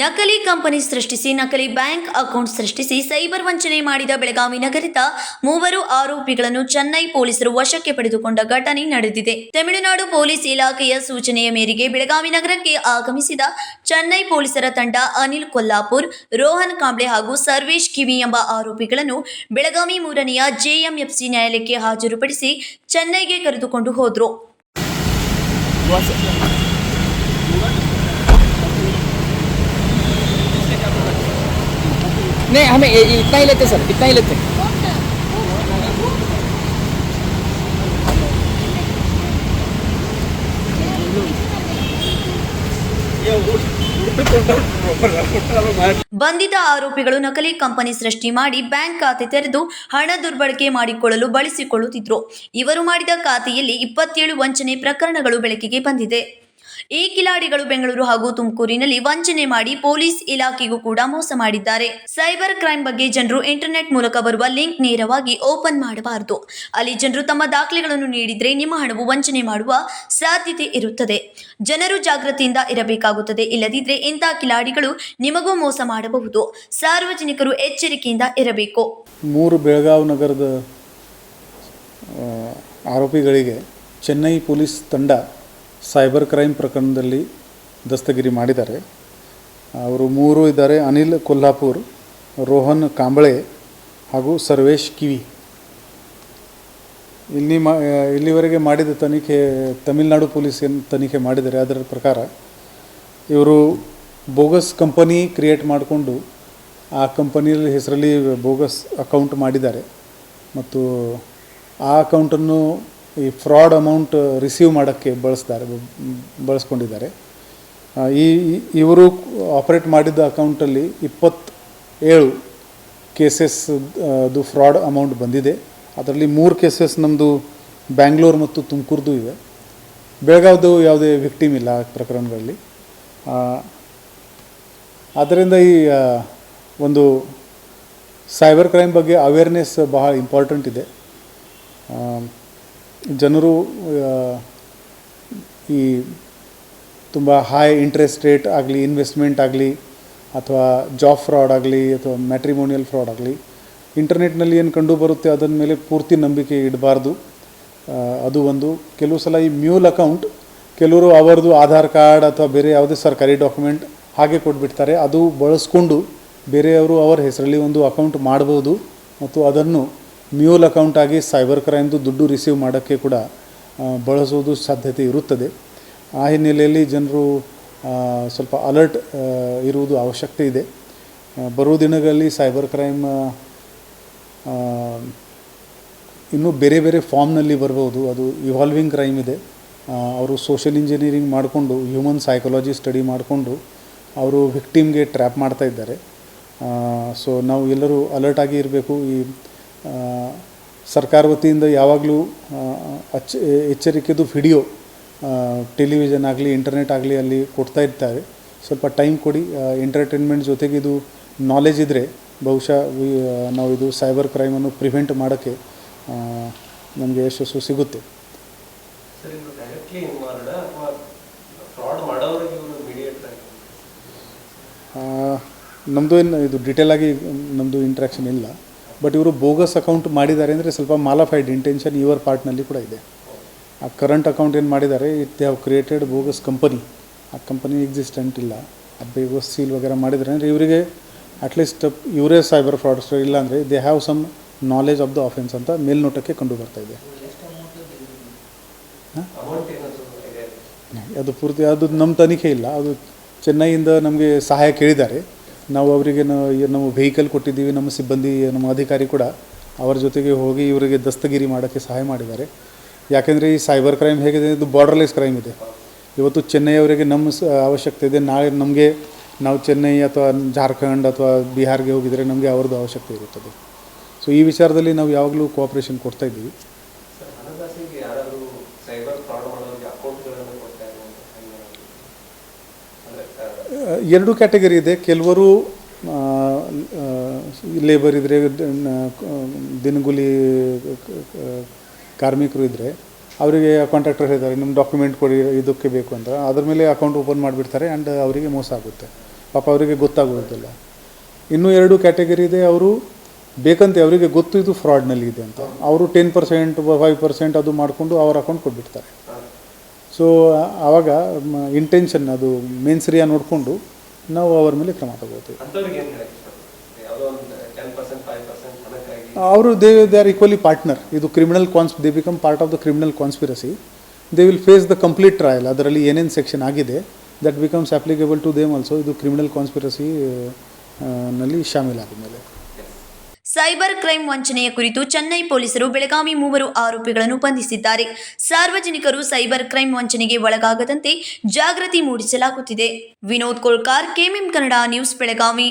ನಕಲಿ ಕಂಪನಿ ಸೃಷ್ಟಿಸಿ, ನಕಲಿ ಬ್ಯಾಂಕ್ ಅಕೌಂಟ್ ಸೃಷ್ಟಿಸಿ ಸೈಬರ್ ವಂಚನೆ ಮಾಡಿದ ಬೆಳಗಾವಿ ನಗರದ ಮೂವರು ಆರೋಪಿಗಳನ್ನು ಚೆನ್ನೈ ಪೊಲೀಸರು ವಶಕ್ಕೆ ಪಡೆದುಕೊಂಡ ಘಟನೆ ನಡೆದಿದೆ. ತಮಿಳುನಾಡು ಪೊಲೀಸ್ ಇಲಾಖೆಯ ಸೂಚನೆಯ ಮೇರೆಗೆ ಬೆಳಗಾವಿ ನಗರಕ್ಕೆ ಆಗಮಿಸಿದ ಚೆನ್ನೈ ಪೊಲೀಸರ ತಂಡ ಅನಿಲ್ ಕೊಲ್ಲಾಪುರ್, ರೋಹನ್ ಕಾಂಬ್ಳೆ ಹಾಗೂ ಸರ್ವೇಶ್ ಕಿವಿ ಎಂಬ ಆರೋಪಿಗಳನ್ನು ಬೆಳಗಾವಿ ಮೂರನೆಯ ಜೆಎಂಎಫ್ಸಿ ನ್ಯಾಯಾಲಯಕ್ಕೆ ಹಾಜರುಪಡಿಸಿ ಚೆನ್ನೈಗೆ ಕರೆದುಕೊಂಡು ಹೋದ್ರು. नहीं हमें ये- ये इतना ही लेते सर इतना ही लेते ಬಂಧಿತ ಆರೋಪಿಗಳು ನಕಲಿ ಕಂಪನಿ ಸೃಷ್ಟಿ ಮಾಡಿ ಬ್ಯಾಂಕ್ ಖಾತೆ ತೆರೆದು ಹಣ ದುರ್ಬಳಕೆ ಮಾಡಿಕೊಳ್ಳಲು ಬಳಸಿಕೊಳ್ಳುತ್ತಿದ್ರು ಇವರು ಮಾಡಿದ ಖಾತೆಯಲ್ಲಿ ಇಪ್ಪತ್ತೇಳು ವಂಚನೆ ಪ್ರಕರಣಗಳು ಬೆಳಕಿಗೆ ಬಂದಿದೆ ಈ ಕಿಲಾಡಿಗಳು ಬೆಂಗಳೂರು ಹಾಗೂ ತುಮಕೂರಿನಲ್ಲಿ ವಂಚನೆ ಮಾಡಿ ಪೊಲೀಸ್ ಇಲಾಖೆಗೂ ಕೂಡ ಮೋಸ ಮಾಡಿದ್ದಾರೆ. ಸೈಬರ್ ಕ್ರೈಮ್ ಬಗ್ಗೆ ಜನರು ಇಂಟರ್ನೆಟ್ ಮೂಲಕ ಬರುವ ಲಿಂಕ್ ನೇರವಾಗಿ ಓಪನ್ ಮಾಡಬಾರದು. ಅಲ್ಲಿ ಜನರು ತಮ್ಮ ದಾಖಲೆಗಳನ್ನು ನೀಡಿದರೆ ನಿಮ್ಮ ಹಣವು ವಂಚನೆ ಮಾಡುವ ಸಾಧ್ಯತೆ ಇರುತ್ತದೆ. ಜನರು ಜಾಗೃತಿಯಿಂದ ಇರಬೇಕಾಗುತ್ತದೆ. ಇಲ್ಲದಿದ್ರೆ ಇಂಥ ಕಿಲಾಡಿಗಳು ನಿಮಗೂ ಮೋಸ ಮಾಡಬಹುದು. ಸಾರ್ವಜನಿಕರು ಎಚ್ಚರಿಕೆಯಿಂದ ಇರಬೇಕು. ಮೂರು ಬೆಳಗಾವಿ ನಗರದ ಆರೋಪಿಗಳಿಗೆ ಚೆನ್ನೈ ಪೊಲೀಸ್ ತಂಡ ಸೈಬರ್ ಕ್ರೈಮ್ ಪ್ರಕರಣದಲ್ಲಿ ದಸ್ತಗಿರಿ ಮಾಡಿದ್ದಾರೆ. ಅವರು ಮೂರು ಇದ್ದಾರೆ, ಅನಿಲ್ ಕೊಲ್ಹಾಪುರ್, ರೋಹನ್ ಕಾಂಬಳೆ ಹಾಗೂ ಸರ್ವೇಶ್ ಕಿವಿ. ಇಲ್ಲಿ ಮಾ, ಇಲ್ಲಿವರೆಗೆ ಮಾಡಿದ ತನಿಖೆ ತಮಿಳುನಾಡು ಪೊಲೀಸ್ ಏನು ತನಿಖೆ ಮಾಡಿದ್ದಾರೆ, ಅದರ ಪ್ರಕಾರ ಇವರು ಬೋಗಸ್ ಕಂಪನಿ ಕ್ರಿಯೇಟ್ ಮಾಡಿಕೊಂಡು ಆ ಕಂಪನಿಯಲ್ಲಿ ಹೆಸರಲ್ಲಿ ಬೋಗಸ್ ಅಕೌಂಟ್ ಮಾಡಿದ್ದಾರೆ. ಮತ್ತು ಆ ಅಕೌಂಟನ್ನು ಈ ಫ್ರಾಡ್ ಅಮೌಂಟ್ ರಿಸೀವ್ ಮಾಡೋಕ್ಕೆ ಬಳಸ್ತಾರೆ, ಬಳಸ್ಕೊಂಡಿದ್ದಾರೆ. ಈ ಇವರು ಆಪರೇಟ್ ಮಾಡಿದ್ದ ಅಕೌಂಟಲ್ಲಿ ಕೇಸಸ್ ಅದು ಫ್ರಾಡ್ ಅಮೌಂಟ್ ಬಂದಿದೆ. ಅದರಲ್ಲಿ ಮೂರು ಕೇಸಸ್ ನಮ್ಮದು ಬ್ಯಾಂಗ್ಳೂರು ಮತ್ತು ತುಮಕೂರ್ದು ಇವೆ. ಬೆಳಗಾವ್ದು ಯಾವುದೇ ವಿಕ್ಟಿಮ್ ಇಲ್ಲ ಪ್ರಕರಣಗಳಲ್ಲಿ. ಆದ್ದರಿಂದ ಈ ಒಂದು ಸೈಬರ್ ಕ್ರೈಮ್ ಬಗ್ಗೆ ಅವೇರ್ನೆಸ್ ಬಹಳ ಇಂಪಾರ್ಟೆಂಟ್ ಇದೆ. ಜನರು ಈ ತುಂಬ ಹೈ ಇಂಟ್ರೆಸ್ಟ್ ರೇಟ್ ಆಗಲಿ ಇನ್ವೆಸ್ಟ್ಮೆಂಟ್ ಆಗಲಿ, ಅಥವಾ ಜಾಬ್ ಫ್ರಾಡ್ ಆಗಲಿ, ಅಥವಾ ಮ್ಯಾಟ್ರಿಮೋನಿಯಲ್ ಫ್ರಾಡ್ ಆಗಲಿ ಇಂಟರ್ನೆಟ್ನಲ್ಲಿ ಏನು ಕಂಡು ಬರುತ್ತೆ ಅದನ್ನ ಮೇಲೆ ಪೂರ್ತಿ ನಂಬಿಕೆ ಇಡಬಾರ್ದು. ಅದು ಒಂದು. ಕೆಲವು ಸಲ ಈ ಮ್ಯೂಲ್ ಅಕೌಂಟ್, ಕೆಲವರು ಅವರದು ಆಧಾರ್ ಕಾರ್ಡ್ ಅಥವಾ ಬೇರೆ ಯಾವುದೇ ಸರ್ಕಾರಿ ಡಾಕ್ಯುಮೆಂಟ್ ಹಾಗೆ ಕೊಟ್ಬಿಡ್ತಾರೆ. ಅದು ಬಳಸ್ಕೊಂಡು ಬೇರೆಯವರು ಅವರ ಹೆಸರಲ್ಲಿ ಒಂದು ಅಕೌಂಟ್ ಮಾಡ್ಬೋದು ಮತ್ತು ಅದನ್ನು ಮ್ಯೂಲ್ ಅಕೌಂಟ್ ಆಗಿ ಸೈಬರ್ ಕ್ರೈಮ್ದು ದುಡ್ಡು ರಿಸೀವ್ ಮಾಡೋಕ್ಕೆ ಕೂಡ ಬಳಸೋದು ಸಾಧ್ಯತೆ ಇರುತ್ತದೆ. ಆ ಹಿನ್ನೆಲೆಯಲ್ಲಿ ಜನರು ಸ್ವಲ್ಪ ಅಲರ್ಟ್ ಇರುವುದು ಅವಶ್ಯಕತೆ ಇದೆ. ಬರುವ ದಿನಗಳಲ್ಲಿ ಸೈಬರ್ ಕ್ರೈಮ್ ಇನ್ನೂ ಬೇರೆ ಬೇರೆ ಫಾರ್ಮ್ನಲ್ಲಿ ಬರ್ಬೋದು. ಅದು ಇವಾಲ್ವಿಂಗ್ ಕ್ರೈಮ್ ಇದೆ. ಅವರು ಸೋಷಿಯಲ್ ಇಂಜಿನಿಯರಿಂಗ್ ಮಾಡಿಕೊಂಡು, ಹ್ಯೂಮನ್ ಸೈಕಾಲಜಿ ಸ್ಟಡಿ ಮಾಡಿಕೊಂಡು, ಅವರು ವಿಕ್ಟಿಮ್ಗೆ ಟ್ರ್ಯಾಪ್ ಮಾಡ್ತಾ ಇದ್ದಾರೆ. ಸೊ ನಾವು ಎಲ್ಲರೂ ಅಲರ್ಟ್ ಆಗಿ ಇರಬೇಕು. ಈ ಸರ್ಕಾರ ವತಿಯಿಂದ ಯಾವಾಗಲೂ ಅಚ್ಚ ಎಚ್ಚರಿಕೆದು ವಿಡಿಯೋ ಟೆಲಿವಿಷನ್ ಆಗಲಿ ಇಂಟರ್ನೆಟ್ ಆಗಲಿ ಅಲ್ಲಿ ಕೊಡ್ತಾ ಇರ್ತಾರೆ. ಸ್ವಲ್ಪ ಟೈಮ್ ಕೊಡಿ ಎಂಟರ್ಟೈನ್ಮೆಂಟ್ ಜೊತೆಗೆ ಇದು ನಾಲೆಜ್ ಇದ್ದರೆ ಬಹುಶಃ ವಿ- ನಾವು ಇದು ಸೈಬರ್ ಕ್ರೈಮನ್ನು ಪ್ರಿವೆಂಟ್ ಮಾಡೋಕ್ಕೆ ನಮಗೆ ಯಶಸ್ಸು ಸಿಗುತ್ತೆ. ನಮ್ಮದು ಏನು ಇದು ಡೀಟೇಲ್ ಆಗಿ ನಮ್ಮದು ಇಂಟ್ರ್ಯಾಕ್ಷನ್ ಇಲ್ಲ. ಬಟ್ ಇವರು ಬೋಗಸ್ ಅಕೌಂಟ್ ಮಾಡಿದ್ದಾರೆ ಅಂದರೆ ಸ್ವಲ್ಪ ಮಾಲಫೈಡ್ ಇಂಟೆನ್ಷನ್ ಇವರ್ ಪಾರ್ಟ್ನಲ್ಲಿ ಕೂಡ ಇದೆ. ಆ ಕರೆಂಟ್ ಅಕೌಂಟ್ ಏನು ಮಾಡಿದ್ದಾರೆ it they have created bogus company ಆ ಕಂಪನಿ ಎಕ್ಸಿಸ್ಟೆಂಟ್ ಇಲ್ಲ. ಆ ಬೇಗೋಸ್ ಸೀಲ್ ವಗೇರೆ ಮಾಡಿದ್ದಾರೆ ಅಂದರೆ ಇವರಿಗೆ ಅಟ್ಲೀಸ್ಟ್ ಇವರೇ ಸೈಬರ್ ಫ್ರಾಡ್ಸ್ಟರ್ ಇಲ್ಲ ಅಂದರೆ they have some knowledge of the offence ಅಂತ ಮೇಲ್ನೋಟಕ್ಕೆ ಕಂಡು ಬರ್ತಾ ಇದೆ. ಅದು ಪೂರ್ತಿ, ಅದು ನಮ್ಮ ತನಿಖೆ ಇಲ್ಲ. ಅದು ಚೆನ್ನೈಯಿಂದ ನಮಗೆ ಸಹಾಯ ಕೇಳಿದ್ದಾರೆ. ನಾವು ಅವರಿಗೆ ನಮ್ಮ ವೆಹಿಕಲ್ ಕೊಟ್ಟಿದ್ದೀವಿ, ನಮ್ಮ ಸಿಬ್ಬಂದಿ, ನಮ್ಮ ಅಧಿಕಾರಿ ಕೂಡ ಅವರ ಜೊತೆಗೆ ಹೋಗಿ ಇವರಿಗೆ ದಸ್ತಗಿರಿ ಮಾಡೋಕ್ಕೆ ಸಹಾಯ ಮಾಡಿದ್ದಾರೆ. ಯಾಕೆಂದರೆ ಈ ಸೈಬರ್ ಕ್ರೈಮ್ ಹೇಗಿದೆ ಇದು ಬಾರ್ಡರ್ಲೆಸ್ ಕ್ರೈಮ್ ಇದೆ. ಇವತ್ತು ಚೆನ್ನೈಯವರಿಗೆ ನಮ್ಮ ಅವಶ್ಯಕತೆ ಇದೆ. ನಾಳೆ ನಮಗೆ ನಾವು ಚೆನ್ನೈ ಅಥವಾ ಜಾರ್ಖಂಡ್ ಅಥವಾ ಬಿಹಾರ್ಗೆ ಹೋಗಿದರೆ ನಮಗೆ ಅವ್ರದ್ದು ಅವಶ್ಯಕತೆ ಇರುತ್ತದೆ. ಸೊ ಈ ವಿಚಾರದಲ್ಲಿ ನಾವು ಯಾವಾಗಲೂ ಕೋಆಪ್ರೇಷನ್ ಕೊಡ್ತಾ ಇದ್ದೀವಿ ಸರ್ ಹಣಕಾಸಿಗೆ ಯಾರಾದರೂ ಸೈಬರ್ ಫ್ರಾಡ್ ಮಾಡೋರಿಗೆ ಅಕೌಂಟ್ಗಳನ್ನು ಕೊಡ್ತಾ ಇದ್ದಾರೆ ಅಂದರೆ ಎರಡು ಕ್ಯಾಟಗರಿ ಇದೆ. ಕೆಲವರು ಲೇಬರ್ ಇದ್ದರೆ ದಿನಗೂಲಿ ಕಾರ್ಮಿಕರು ಇದ್ದರೆ ಅವರಿಗೆ ಕಾಂಟ್ರಾಕ್ಟರ್ ಹೇಳ್ತಾರೆ ನಿಮ್ಮ ಡಾಕ್ಯುಮೆಂಟ್ ಕೊಡಿ, ಇದಕ್ಕೆ ಬೇಕು ಅಂತ. ಅದ್ರ ಮೇಲೆ ಅಕೌಂಟ್ ಓಪನ್ ಮಾಡಿಬಿಡ್ತಾರೆ ಆ್ಯಂಡ್ ಅವರಿಗೆ ಮೋಸ ಆಗುತ್ತೆ. ಪಾಪ ಅವರಿಗೆ ಗೊತ್ತಾಗೋದಿಲ್ಲ ಇನ್ನೂ ಎರಡು ಕ್ಯಾಟಗರಿ ಇದೆ, ಅವರು ಬೇಕಂತೆ ಅವರಿಗೆ ಗೊತ್ತು ಇದು ಫ್ರಾಡ್ನಲ್ಲಿ ಇದೆ ಅಂತ. ಅವರು ಟೆನ್ ಪರ್ಸೆಂಟ್ ಫೈವ್ ಪರ್ಸೆಂಟ್ ಅದು ಮಾಡಿಕೊಂಡು ಅವ್ರ ಅಕೌಂಟ್ ಕೊಟ್ಬಿಡ್ತಾರೆ. ಸೊ ಆವಾಗ ಇಂಟೆನ್ಷನ್ ಅದು ಮೇನ್ಸರಿಯ ನೋಡಿಕೊಂಡು ನಾವು ಅವರ ಮೇಲೆ ಕ್ರಮ ತಗೋತೀವಿ. ಅವರು they they are equally partner ಇದು criminal cons they become part of the criminal conspiracy they will face the complete trial ಅದರಲ್ಲಿ ಏನೇನು ಸೆಕ್ಷನ್ ಆಗಿದೆ that becomes applicable to them also ಇದು ಕ್ರಿಮಿನಲ್ ಕಾನ್ಸ್ಪಿರಸಿ ನಲ್ಲಿ ಶಾಮೀಲಾದ ಮೇಲೆ ಸೈಬರ್ ಕ್ರೈಂ ವಂಚನೆಯ ಕುರಿತು ಚೆನ್ನೈ ಪೊಲೀಸರು ಬೆಳಗಾವಿ ಮೂವರು ಆರೋಪಿಗಳನ್ನು ಬಂಧಿಸಿದ್ದಾರೆ. ಸಾರ್ವಜನಿಕರು ಸೈಬರ್ ಕ್ರೈಂ ವಂಚನೆಗೆ ಒಳಗಾಗದಂತೆ ಜಾಗೃತಿ ಮೂಡಿಸಲಾಗುತ್ತಿದೆ. Vinod Kolkar, KMM Kannada news Belagavi.